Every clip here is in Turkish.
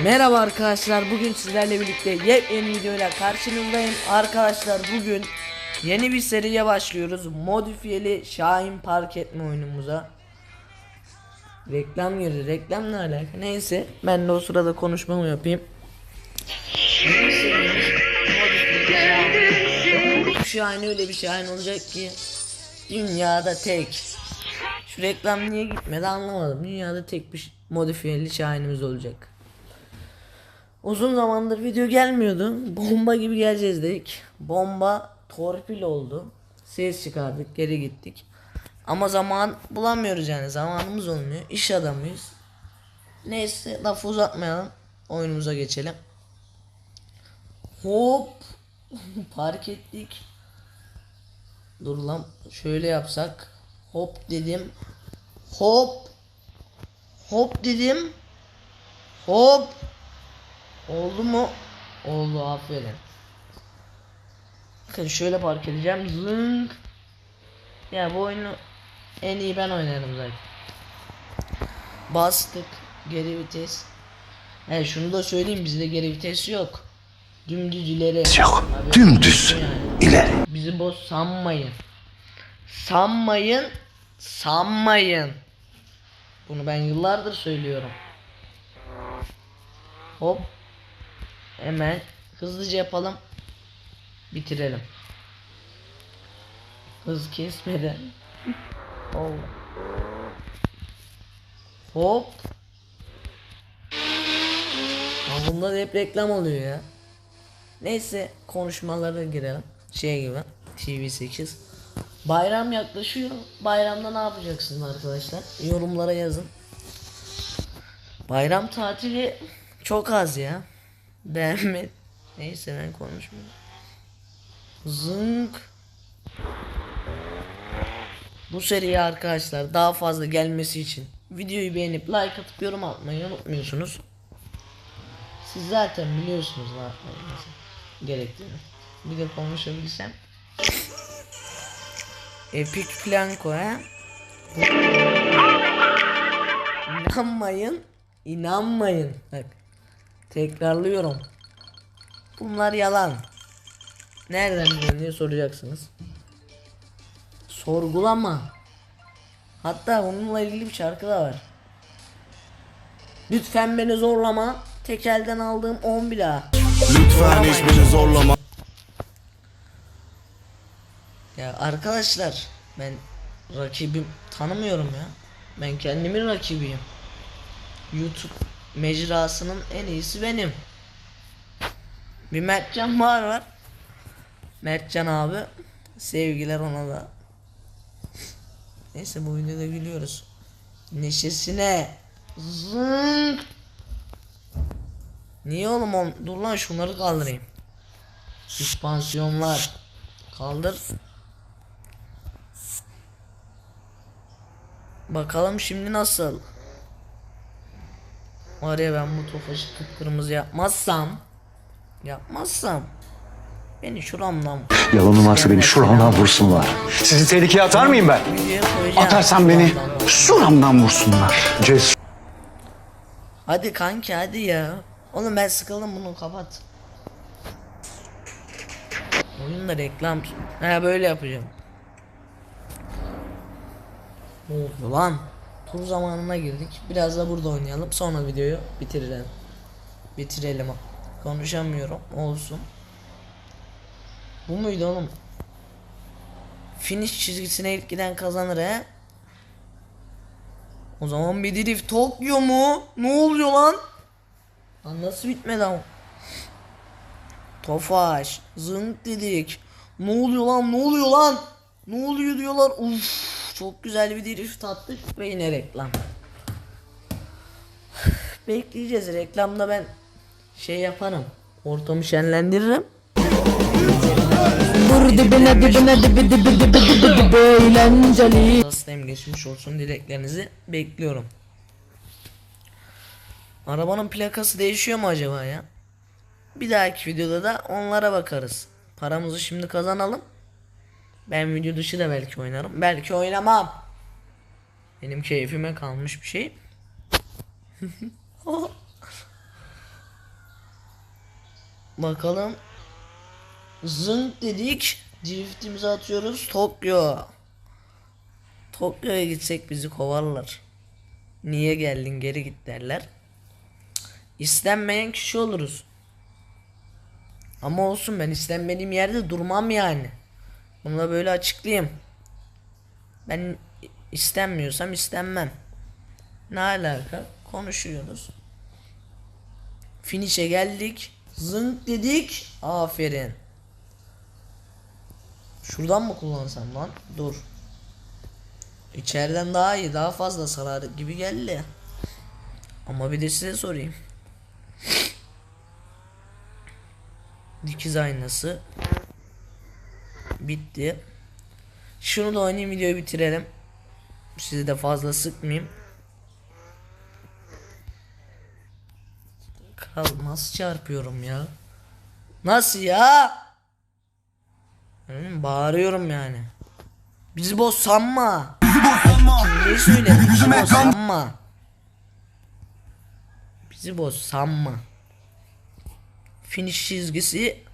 Merhaba arkadaşlar bugün sizlerle birlikte yepyeni videoyla karşınızdayım. Arkadaşlar bugün yeni bir seriye başlıyoruz. Modifiyeli Şahin Park etme oyunumuza. Reklam girdi reklam ne alaka? Neyse ben de o sırada konuşmamı yapayım. Şahin öyle bir Şahin olacak ki Dünyada tek. Şu reklam niye gitmedi anlamadım. Dünyada tek bir modifiyeli Şahinimiz olacak Uzun zamandır video gelmiyordu. Bomba gibi geleceğiz dedik. Bomba torpil oldu. Ses çıkardık, geri gittik. Ama zaman bulamıyoruz yani. Zamanımız olmuyor. İş adamıyız. Neyse lafı uzatmayalım. Oyunumuza geçelim. Hop. Park ettik. Dur lan şöyle yapsak. Hop dedim. Hop. Hop dedim. Hop. Oldu mu? Oldu aferin. Bakın şöyle park edeceğim. Zınk. Ya bu oyunu en iyi ben oynarım zaten. Bastık. Geri vites. He şunu da söyleyeyim bizde geri vites yok. Dümdüz ileri. Yok. Haberiniz Dümdüz. yani. ileri. Bizi boş sanmayın. Sanmayın. Sanmayın. Bunu ben yıllardır söylüyorum. Hop. Hemen hızlıca yapalım. Bitirelim. Hız kesmeden. Allah. Hop. Ama bunda da hep reklam oluyor ya. Neyse konuşmalara girelim. Şey gibi TV8. Bayram yaklaşıyor. Bayramda ne yapacaksınız arkadaşlar? Yorumlara yazın. Bayram tatili çok az ya. Beğenme. Neyse ben konuşmuyorum. Zınk. Bu seriye arkadaşlar daha fazla gelmesi için videoyu beğenip like atıp yorum atmayı unutmuyorsunuz. Siz zaten biliyorsunuz ne gerektiğini. Bir de konuşabilsem. Epic Flanco ha. İnanmayın. inanmayın. Bak. Tekrarlıyorum. Bunlar yalan. Nereden biliyorsun diye soracaksınız. Sorgulama. Hatta bununla ilgili bir şarkı da var. Lütfen beni zorlama. Tek elden aldığım 10 bila. Lütfen hiç beni zorlama. Ya arkadaşlar ben rakibim tanımıyorum ya. Ben kendimin rakibiyim. YouTube mecrasının en iyisi benim. Bir Mertcan var var. Mertcan abi. Sevgiler ona da. Neyse bu videoda gülüyoruz. Neşesine. Zınk. Niye oğlum on? Dur lan şunları kaldırayım. Süspansiyonlar. Kaldır. Bakalım şimdi nasıl? Var ya ben bu tofaşı kıpkırmızı yapmazsam Yapmazsam Beni şuramdan Yalanım varsa beni şuramdan vursunlar. Sizi tehlikeye atar mıyım ben? Atarsan beni Şuramdan. vursunlar. Cesur. Hadi kanki hadi ya Oğlum ben sıkıldım bunu kapat Oyunda reklam He böyle yapacağım Ne oldu lan Tur zamanına girdik Biraz da burada oynayalım sonra videoyu bitirelim Bitirelim Konuşamıyorum olsun Bu muydu oğlum Finish çizgisine ilk giden kazanır he O zaman bir drift Tokyo mu? Ne oluyor lan? Lan nasıl bitmedi ama? Tofaş, zınk dedik. Ne oluyor lan? Ne oluyor lan? Ne oluyor diyorlar. Uf, çok güzel bir drift attık ve yine reklam. Bekleyeceğiz. Reklamda ben şey yaparım. Ortamı şenlendiririm. Vur dibine dibine dibi dibi dibi dibi dibi eğlenceli Hastayım geçmiş olsun dileklerinizi bekliyorum. Arabanın plakası değişiyor mu acaba ya? Bir dahaki videoda da onlara bakarız. Paramızı şimdi kazanalım. Ben video dışı da belki oynarım. Belki oynamam. Benim keyfime kalmış bir şey. Bakalım. Zınk dedik. Driftimizi atıyoruz. Tokyo. Tokyo'ya gitsek bizi kovarlar. Niye geldin geri git derler. İstenmeyen kişi oluruz. Ama olsun ben istenmediğim yerde durmam yani. Bunu da böyle açıklayayım. Ben istenmiyorsam istenmem. Ne alaka? Konuşuyoruz. Finish'e geldik. Zınk dedik. Aferin. Şuradan mı kullansam lan? Dur. İçeriden daha iyi, daha fazla sarar gibi geldi. Ama bir de size sorayım. Dikiz aynası. Bitti. Şunu da oynayayım videoyu bitirelim. Sizi de fazla sıkmayayım. Kral nasıl çarpıyorum ya? Nasıl ya? Hmm, bağırıyorum yani. Bizi boz sanma. Niye söyle? Bizi boz sanma. Bizi boz sanma. Finish çizgisi.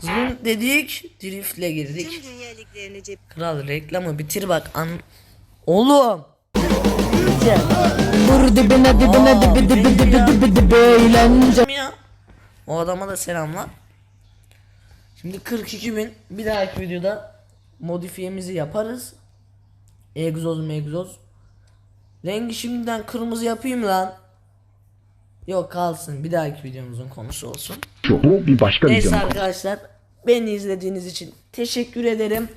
Zın dedik. Driftle girdik. Kral reklamı bitir bak an. Oğlum. Vur dibine dibine dibi dibi dibi dibi dibi eğlence? O adama da selamlar. Şimdi 42 bin bir dahaki videoda modifiyemizi yaparız. Egzoz megzoz. Rengi şimdiden kırmızı yapayım lan. Yok kalsın bir dahaki videomuzun konusu olsun. Bu bir başka Neyse videonun arkadaşlar beni izlediğiniz için teşekkür ederim.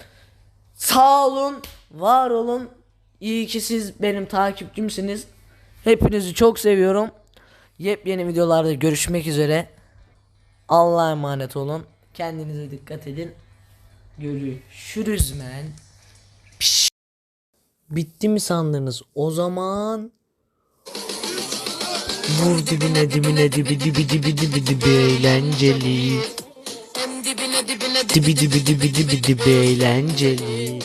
Sağ olun, var olun. İyi ki siz benim takipçimsiniz. Hepinizi çok seviyorum. Yepyeni videolarda görüşmek üzere. Allah'a emanet olun. Kendinize dikkat edin. Görüşürüz men. Piş. Bitti mi sandınız? O zaman Vur dibine dibine dibi dibi dibi dibi dibi eğlenceli Dibi dibi dibi dibi dibi dibi eğlenceli